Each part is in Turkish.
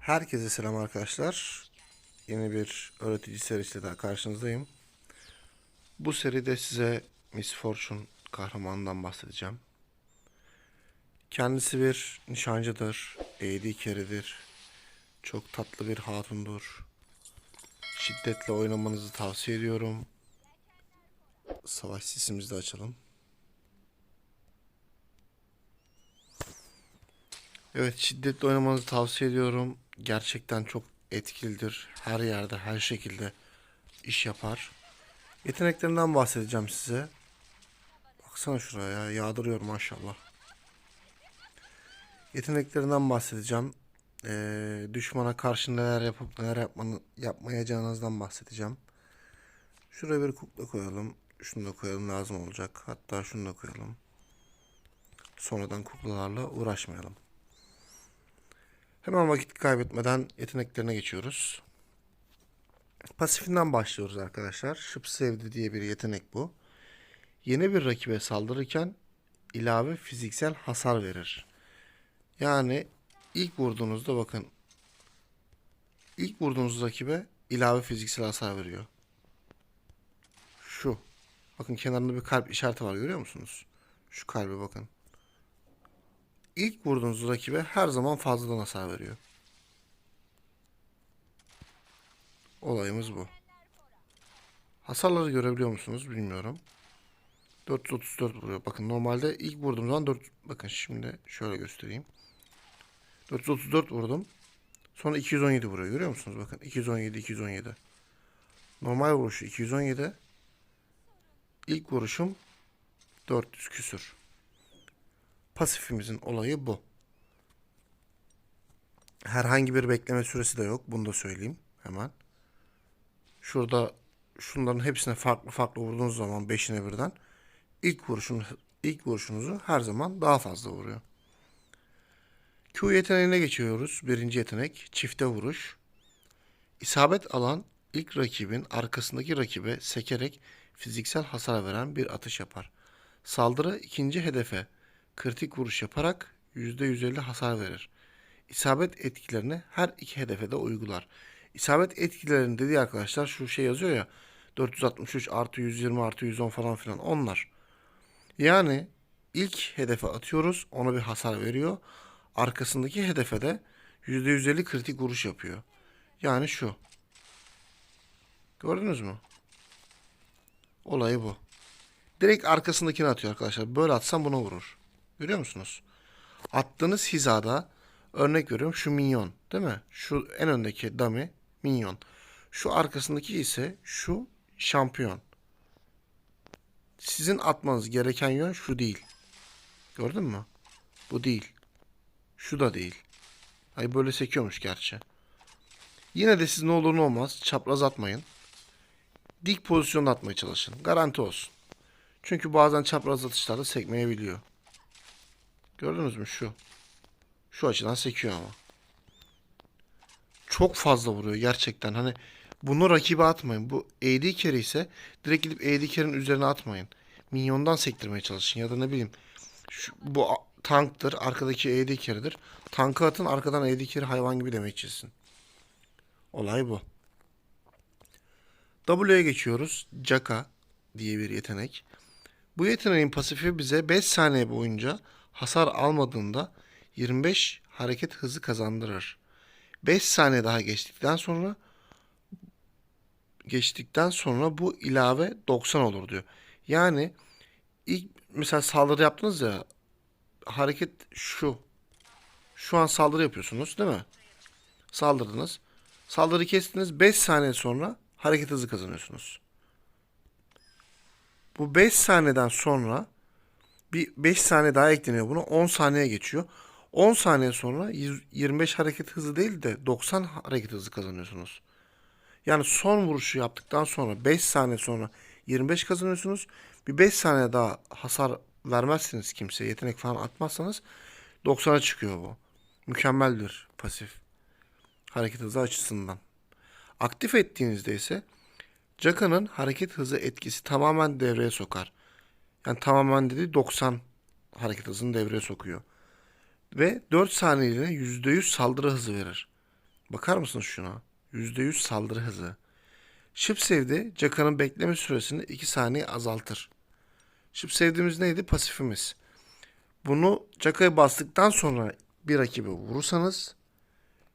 Herkese selam arkadaşlar. Yeni bir öğretici serisiyle daha karşınızdayım. Bu seride size Miss Fortune kahramanından bahsedeceğim. Kendisi bir nişancıdır, AD carry'dir. Çok tatlı bir hatundur. Şiddetle oynamanızı tavsiye ediyorum. Savaş sesimizi de açalım. Evet şiddetle oynamanızı tavsiye ediyorum. Gerçekten çok etkilidir. Her yerde, her şekilde iş yapar. Yeteneklerinden bahsedeceğim size. Baksana şuraya yağdırıyor maşallah. Yeteneklerinden bahsedeceğim. Ee, düşmana karşı neler yapıp neler yapmanı, yapmayacağınızdan bahsedeceğim. Şuraya bir kukla koyalım. Şunu da koyalım lazım olacak. Hatta şunu da koyalım. Sonradan kuklalarla uğraşmayalım. Hemen vakit kaybetmeden yeteneklerine geçiyoruz. Pasifinden başlıyoruz arkadaşlar. Şıp sevdi diye bir yetenek bu. Yeni bir rakibe saldırırken ilave fiziksel hasar verir. Yani ilk vurduğunuzda bakın ilk vurduğunuz rakibe ilave fiziksel hasar veriyor. Şu. Bakın kenarında bir kalp işareti var görüyor musunuz? Şu kalbe bakın. İlk vurduğunuz rakibe her zaman fazladan hasar veriyor. Olayımız bu. Hasarları görebiliyor musunuz bilmiyorum. 434 vuruyor. Bakın normalde ilk vurduğum zaman 4 bakın şimdi şöyle göstereyim. 434 vurdum. Sonra 217 vuruyor. Görüyor musunuz? Bakın 217 217. Normal vuruşu 217. İlk vuruşum 400 küsür. Pasifimizin olayı bu. Herhangi bir bekleme süresi de yok. Bunu da söyleyeyim hemen. Şurada şunların hepsine farklı farklı vurduğunuz zaman beşine birden ilk vuruşun ilk vuruşunuzu her zaman daha fazla vuruyor. Q yeteneğine geçiyoruz. Birinci yetenek çifte vuruş. İsabet alan ilk rakibin arkasındaki rakibe sekerek fiziksel hasar veren bir atış yapar. Saldırı ikinci hedefe kritik vuruş yaparak %150 hasar verir. İsabet etkilerini her iki hedefe de uygular. İsabet etkilerini dediği arkadaşlar şu şey yazıyor ya 463 artı 120 artı 110 falan filan onlar. Yani ilk hedefe atıyoruz ona bir hasar veriyor. Arkasındaki hedefe de %150 kritik vuruş yapıyor. Yani şu. Gördünüz mü? Olayı bu. Direkt arkasındakini atıyor arkadaşlar. Böyle atsam buna vurur. Görüyor musunuz? Attığınız hizada örnek veriyorum şu minyon değil mi? Şu en öndeki dummy minyon. Şu arkasındaki ise şu şampiyon. Sizin atmanız gereken yön şu değil. Gördün mü? Bu değil. Şu da değil. Ay böyle sekiyormuş gerçi. Yine de siz ne olur ne olmaz çapraz atmayın. Dik pozisyonda atmaya çalışın. Garanti olsun. Çünkü bazen çapraz atışlarda sekmeyebiliyor. Gördünüz mü şu? Şu açıdan sekiyor ama. Çok fazla vuruyor gerçekten. Hani bunu rakibe atmayın. Bu AD carry ise direkt gidip AD carry'nin üzerine atmayın. Minyondan sektirmeye çalışın ya da ne bileyim. Şu, bu tanktır. Arkadaki AD carry'dir. Tankı atın arkadan AD carry hayvan gibi demek çizsin. Olay bu. W'ye geçiyoruz. Jaka diye bir yetenek. Bu yeteneğin pasifi bize 5 saniye boyunca hasar almadığında 25 hareket hızı kazandırır. 5 saniye daha geçtikten sonra geçtikten sonra bu ilave 90 olur diyor. Yani ilk mesela saldırı yaptınız ya hareket şu. Şu an saldırı yapıyorsunuz değil mi? Saldırdınız. Saldırı kestiniz 5 saniye sonra hareket hızı kazanıyorsunuz. Bu 5 saniyeden sonra bir 5 saniye daha ekleniyor buna. 10 saniye geçiyor. 10 saniye sonra 100 25 hareket hızı değil de 90 hareket hızı kazanıyorsunuz. Yani son vuruşu yaptıktan sonra 5 saniye sonra 25 kazanıyorsunuz. Bir 5 saniye daha hasar vermezsiniz kimseye. Yetenek falan atmazsanız 90'a çıkıyor bu. Mükemmel bir pasif. Hareket hızı açısından. Aktif ettiğinizde ise Jaka'nın hareket hızı etkisi tamamen devreye sokar. Yani tamamen dedi 90 hareket hızını devreye sokuyor. Ve 4 saniyeliğine %100 saldırı hızı verir. Bakar mısınız şuna? %100 saldırı hızı. Ship Save'de Jaka'nın bekleme süresini 2 saniye azaltır. Ship Save'imiz neydi? Pasifimiz. Bunu Jaka'ya bastıktan sonra bir rakibe vurursanız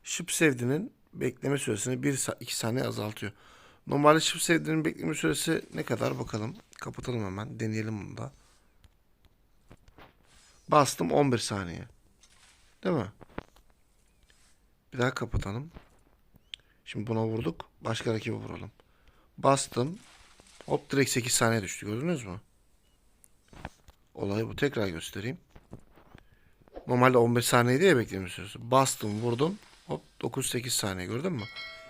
Ship Save'dinin bekleme süresini 1-2 saniye azaltıyor. Normalde Ship Save'dinin bekleme süresi ne kadar bakalım. Kapatalım hemen. Deneyelim bunu da. Bastım 11 saniye. Değil mi? Bir daha kapatalım. Şimdi buna vurduk. Başka rakibe vuralım. Bastım. Hop direkt 8 saniye düştü. Gördünüz mü? Olayı bu. Tekrar göstereyim. Normalde 15 saniyede ya süresi. Bastım vurdum. Hop 9-8 saniye gördün mü?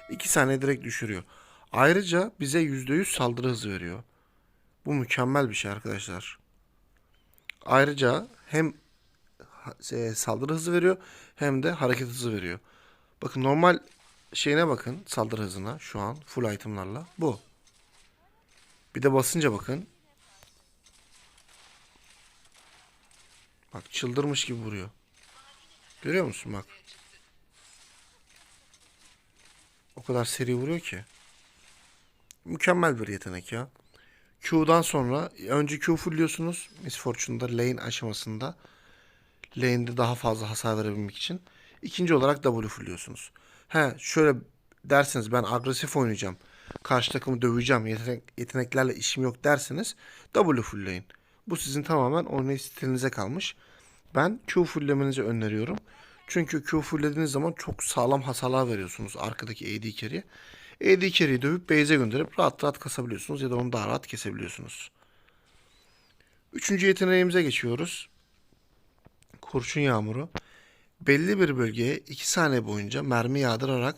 2 saniye direkt düşürüyor. Ayrıca bize %100 saldırı hızı veriyor. Bu mükemmel bir şey arkadaşlar. Ayrıca hem e, saldırı hızı veriyor hem de hareket hızı veriyor. Bakın normal şeyine bakın saldırı hızına şu an full itemlarla bu. Bir de basınca bakın. Bak çıldırmış gibi vuruyor. Görüyor musun bak. O kadar seri vuruyor ki. Mükemmel bir yetenek ya. Q'dan sonra önce Q fullliyorsunuz. Miss Fortune'da lane aşamasında. Lane'de daha fazla hasar verebilmek için. İkinci olarak W fullliyorsunuz. He şöyle derseniz ben agresif oynayacağım. Karşı takımı döveceğim. Yetenek, yeteneklerle işim yok derseniz W fullleyin. Bu sizin tamamen oynayış stilinize kalmış. Ben Q fulllemenizi öneriyorum. Çünkü Q fulllediğiniz zaman çok sağlam hasarlar veriyorsunuz arkadaki AD carry'e. AD carry'i dövüp base'e gönderip rahat rahat kasabiliyorsunuz ya da onu daha rahat kesebiliyorsunuz. Üçüncü yeteneğimize geçiyoruz. Kurşun yağmuru. Belli bir bölgeye 2 saniye boyunca mermi yağdırarak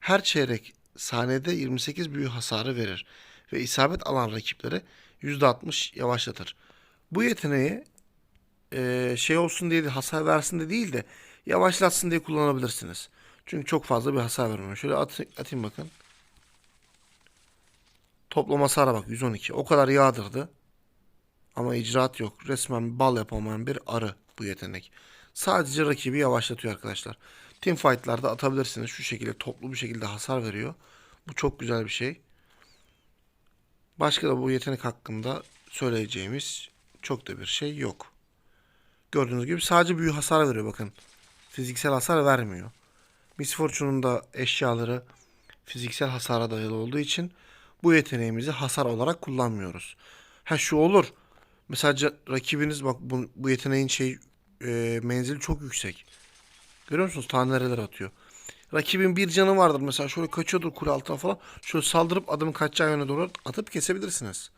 her çeyrek saniyede 28 büyü hasarı verir ve isabet alan rakipleri %60 yavaşlatır. Bu yeteneği eee, şey olsun diye de hasar versin de değil de yavaşlatsın diye kullanabilirsiniz. Çünkü çok fazla bir hasar vermiyor. Şöyle at, atayım bakın. Toplam hasara bak 112. O kadar yağdırdı. Ama icraat yok. Resmen bal yapamayan bir arı bu yetenek. Sadece rakibi yavaşlatıyor arkadaşlar. Team fight'larda atabilirsiniz. Şu şekilde toplu bir şekilde hasar veriyor. Bu çok güzel bir şey. Başka da bu yetenek hakkında söyleyeceğimiz çok da bir şey yok. Gördüğünüz gibi sadece büyü hasar veriyor bakın. Fiziksel hasar vermiyor. Miss Fortune'un da eşyaları fiziksel hasara dayalı olduğu için bu yeteneğimizi hasar olarak kullanmıyoruz. Ha şu olur. Mesela rakibiniz bak bu, bu yeteneğin şey e, menzili çok yüksek. Görüyor musunuz? Ta nereler atıyor. Rakibin bir canı vardır mesela şöyle kaçıyordur kule altına falan. Şöyle saldırıp adamın kaçacağı yöne doğru atıp kesebilirsiniz.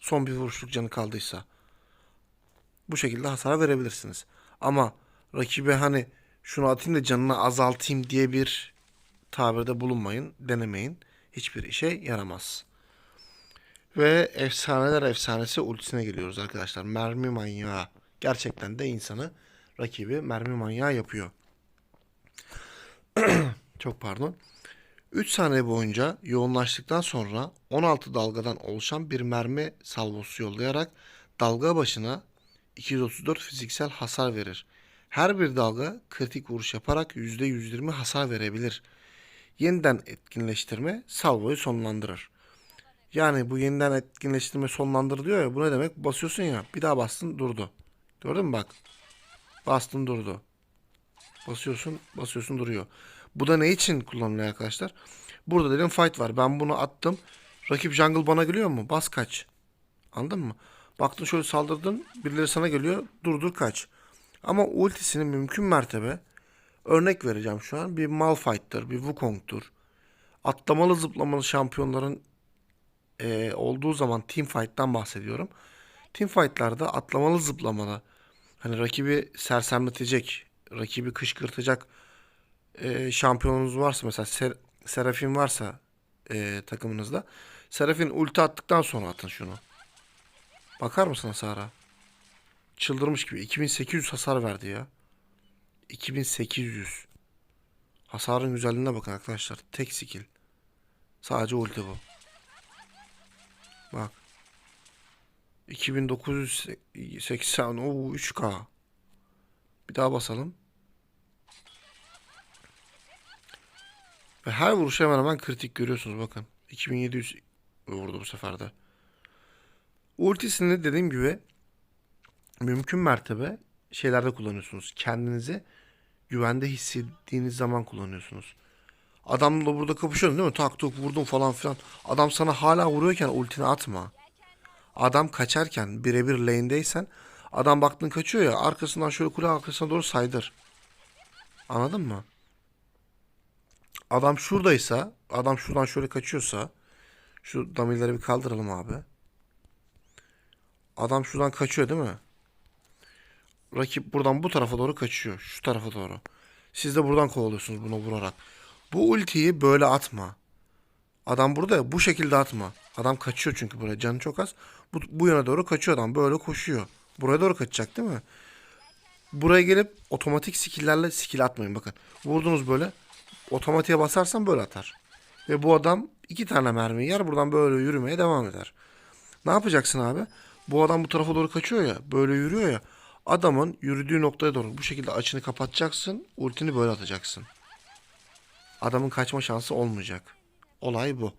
Son bir vuruşluk canı kaldıysa. Bu şekilde hasar verebilirsiniz. Ama rakibe hani şunu atayım da canını azaltayım diye bir tabirde bulunmayın, denemeyin. Hiçbir işe yaramaz. Ve efsaneler efsanesi ultisine geliyoruz arkadaşlar. Mermi manyağı. Gerçekten de insanı rakibi mermi manyağı yapıyor. Çok pardon. 3 saniye boyunca yoğunlaştıktan sonra 16 dalgadan oluşan bir mermi salvosu yollayarak dalga başına 234 fiziksel hasar verir. Her bir dalga kritik vuruş yaparak %120 hasar verebilir. Yeniden etkinleştirme salvoyu sonlandırır. Yani bu yeniden etkinleştirme sonlandır diyor ya bu ne demek? Basıyorsun ya bir daha bastın durdu. Gördün mü bak? Bastın durdu. Basıyorsun basıyorsun duruyor. Bu da ne için kullanılıyor arkadaşlar? Burada dedim fight var. Ben bunu attım. Rakip jungle bana geliyor mu? Bas kaç. Anladın mı? Baktın şöyle saldırdın. Birileri sana geliyor. Dur dur kaç. Ama ultisini mümkün mertebe örnek vereceğim şu an. Bir Malphite'dır. Bir Wukong'tur. Atlamalı zıplamalı şampiyonların e, olduğu zaman team fight'tan bahsediyorum. Team fight'larda atlamalı zıplamalı hani rakibi sersemletecek, rakibi kışkırtacak e, şampiyonunuz varsa mesela Ser- Serafin varsa e, takımınızda Serafin ulti attıktan sonra atın şunu. Bakar mısın hasara? Çıldırmış gibi 2800 hasar verdi ya. 2800. Hasarın güzelliğine bakın arkadaşlar. Tek skill. Sadece ulti bu. Bak. 2980 o 3K. Bir daha basalım. Ve her vuruş hemen hemen kritik görüyorsunuz bakın. 2700 vurdu bu sefer de. Ultisini dediğim gibi mümkün mertebe şeylerde kullanıyorsunuz. Kendinizi güvende hissettiğiniz zaman kullanıyorsunuz. Adamla burada kapışıyorsun değil mi? Tak tuk vurdum falan filan. Adam sana hala vuruyorken ultini atma. Adam kaçarken birebir lane'deysen adam baktın kaçıyor ya arkasından şöyle kule arkasına doğru saydır. Anladın mı? Adam şuradaysa, adam şuradan şöyle kaçıyorsa şu damirleri bir kaldıralım abi. Adam şuradan kaçıyor değil mi? Rakip buradan bu tarafa doğru kaçıyor. Şu tarafa doğru. Siz de buradan kovalıyorsunuz bunu vurarak. Bu ultiyi böyle atma. Adam burada bu şekilde atma. Adam kaçıyor çünkü buraya canı çok az. Bu, bu yana doğru kaçıyor adam böyle koşuyor. Buraya doğru kaçacak değil mi? Buraya gelip otomatik skill'lerle skill atmayın bakın. Vurdunuz böyle otomatiğe basarsan böyle atar. Ve bu adam iki tane mermi yer buradan böyle yürümeye devam eder. Ne yapacaksın abi? Bu adam bu tarafa doğru kaçıyor ya böyle yürüyor ya. Adamın yürüdüğü noktaya doğru bu şekilde açını kapatacaksın. Ultini böyle atacaksın. Adamın kaçma şansı olmayacak. Olay bu.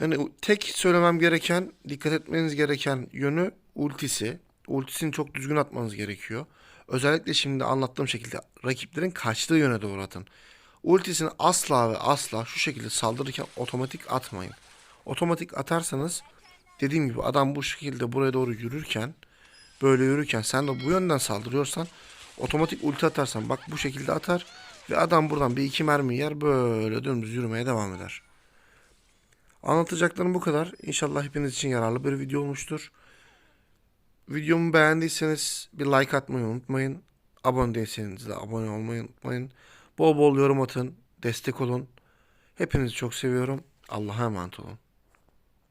Yani tek söylemem gereken, dikkat etmeniz gereken yönü ultisi. Ultisini çok düzgün atmanız gerekiyor. Özellikle şimdi anlattığım şekilde rakiplerin kaçtığı yöne doğru atın. Ultisini asla ve asla şu şekilde saldırırken otomatik atmayın. Otomatik atarsanız dediğim gibi adam bu şekilde buraya doğru yürürken böyle yürürken sen de bu yönden saldırıyorsan otomatik ulti atarsan bak bu şekilde atar ve adam buradan bir iki mermi yer böyle dümdüz yürümeye devam eder. Anlatacaklarım bu kadar. İnşallah hepiniz için yararlı bir video olmuştur. Videomu beğendiyseniz bir like atmayı unutmayın. Abone değilseniz de abone olmayı unutmayın. Bol bol yorum atın, destek olun. Hepinizi çok seviyorum. Allah'a emanet olun.